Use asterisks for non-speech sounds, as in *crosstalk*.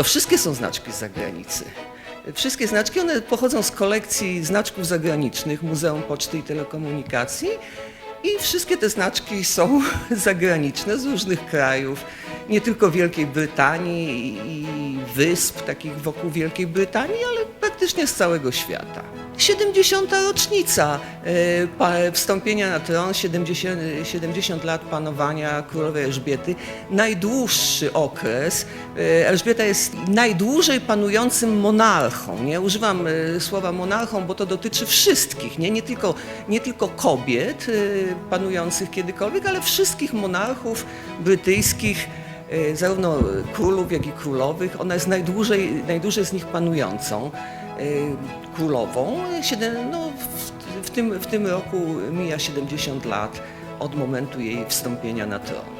To wszystkie są znaczki z zagranicy. Wszystkie znaczki, one pochodzą z kolekcji znaczków zagranicznych Muzeum Poczty i Telekomunikacji i wszystkie te znaczki są *laughs* zagraniczne z różnych krajów, nie tylko Wielkiej Brytanii i wysp takich wokół Wielkiej Brytanii, ale praktycznie z całego świata. 70. rocznica e, wstąpienia na tron, 70, 70 lat panowania królowej Elżbiety, najdłuższy okres. E, Elżbieta jest najdłużej panującym monarchą. Nie używam e, słowa monarchą, bo to dotyczy wszystkich, nie, nie, tylko, nie tylko kobiet panujących kiedykolwiek, ale wszystkich monarchów brytyjskich zarówno królów, jak i królowych. Ona jest najdłużej, najdłużej z nich panującą e, królową. No, w, tym, w tym roku mija 70 lat od momentu jej wstąpienia na tron.